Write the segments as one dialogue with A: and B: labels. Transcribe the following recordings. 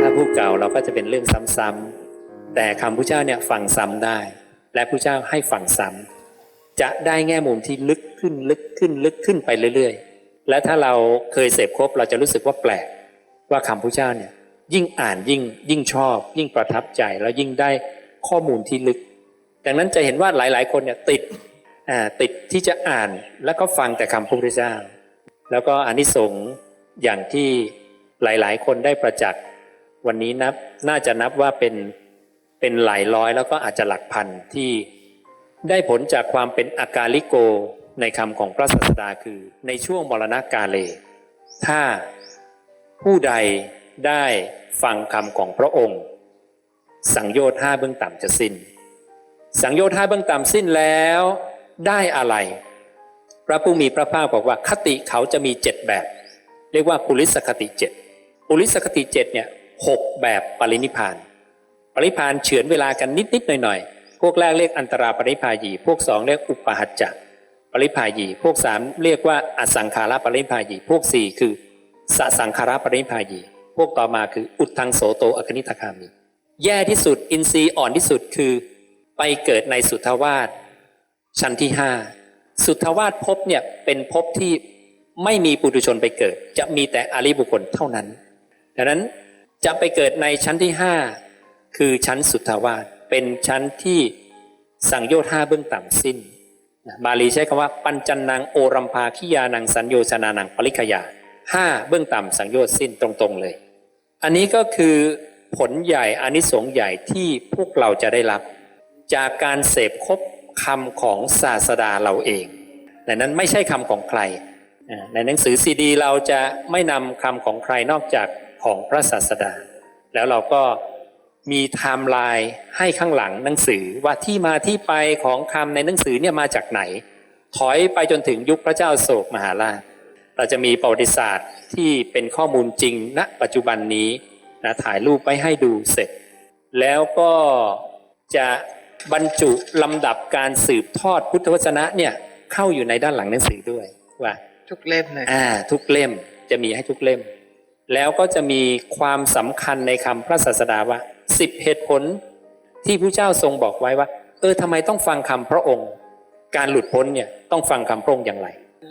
A: ถ้าผู้เก่าเราก็จะเป็นเรื่องซ้ำๆแต่คำพระเจ้าเนี่ยฟังซ้ำได้ และพระเจ้าให้ฟังซ้ำจะได้แง่มุมที่ลึกขึ้นลึกขึ้นลึกขึ้นไปเรื่อยๆ และถ้าเราเคยเสพครบเราจะรู้สึกว่าแปลกว่าคำพระเจ้าเนี่ยยิ่งอ่านยิ่งยิ่งชอบ ยิ่งประทับใจแล้วยิ่งได้ข้อมูลที่ลึก ดังนั้นจะเห็นว่าหลายๆ คนเนี่ยติดติดที่จะอ่านแล้วก็ฟังแต่คำพระพุทธเจ้า แล้วก็อานิสงส์อย่างที่ หลายๆ คนได้ประจักษ์วันนี้นับน่าจะนับว่าเป็นเป็นหลายร้อยแล้วก็อาจจะหลักพันที่ได้ผลจากความเป็นอากาลิโกในคำของพระศาสดาคือ ในช่วงมรณกาเล ถ้าผู้ใดได้ฟังคำของพระองค์ สังโยชน์ห้าเบื้องต่ำจะสิ้น สังโยชน์ห้าเบื้องต่ำสิ้นแล้วได้อะไร พระผู้มีพระภาคบอกว่าคติเขาจะมีเจ็ดแบบ เรียกว่าปุริสคติเจ็ด ปุริสคติเจ็ดเนี่ยหกแบบปรินิพาน ปรินิพานเฉือนเวลากันนิดๆหน่อยๆ พวกแรกเรียกอันตราปรินิพายี พวกสองเรียกอุปหัจจะปรินิพายี พวกสามเรียกว่าอสังขาราปรินิพายี พวกสี่คือสสังขาราปรินิพายี พวกต่อมาคืออุดทังโสโตอคนิทคามี แย่ที่สุดอินทรีย์อ่อนที่สุดคือ ไปเกิดในสุทธาวาสชั้นที่ห้าสุทธาวาสภพเนี่ยเป็นภพที่ไม่มีปุถุชนไปเกิด จะมีแต่อริบุคคลเท่านั้น ดังนั้นจะไปเกิดในชั้นที่ห้าคือชั้นสุทธาวาสเป็นชั้นที่สังโยชน์ห้าเบื้องต่ำสิ้นบาลีใช้คำว่า ปัญจันนังโอรัมภาคิยานังสัญโยชนานังปริคยาห้าเบื้องต่ำสังโยชน์สิ้นตรงๆเลย อันนี้ก็คือผลใหญ่อานิสงส์ใหญ่ที่พวกเราจะได้รับ จากการเสพคบคำของศาสดาเราเองแต่นั้นไม่ใช่คำของใคร ในหนังสือซีดี เราจะไม่นำคำของใครนอกจาก ของพระศาสดา แล้วเราก็มีไทม์ไลน์ให้ข้างหลังหนังสือว่าที่มาที่ไปของคำในหนังสือเนี่ยมาจากไหน ถอยไปจนถึงยุคพระเจ้าโศกมหาราชเราจะมีประวัติศาสตร์ที่เป็นข้อมูลจริงณปัจจุบันนี้นะถ่ายรูปไปให้ดูเสร็จ แล้วก็จะบรรจุลำดับการสืบทอดพุทธวจนะเนี่ยเข้าอยู่ในด้านหลังหนังสือด้วยว่า
B: ทุกเล่มเลย
A: อ่าทุกเล่มจะมีให้ทุกเล่ม แล้วก็จะมีความสำคัญในคำพระศาสดาว่าสิบเหตุผลที่พระเจ้าทรงบอกไว้ว่า เออทำไมต้องฟังคำพระองค์ การหลุดพ้นเนี่ยต้องฟังคำพระองค์อย่างไร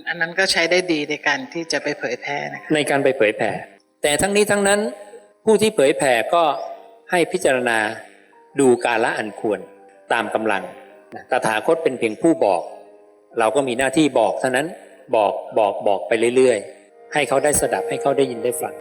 B: อันนั้นก็ใช้ได้ดีในการที่จะไปเผยแพร่นะคะ
A: ในการไปเผยแผ่ แต่ทั้งนี้ทั้งนั้นผู้ที่เผยแผ่ก็ให้พิจารณาดูกาละอันควรตามกำลังนะตถาคตเป็นเพียงผู้บอก เราก็มีหน้าที่บอกเท่านั้นบอกบอกบอกไปเรื่อย ๆ ให้เขาได้สดับให้เขาได้ยินได้ฟัง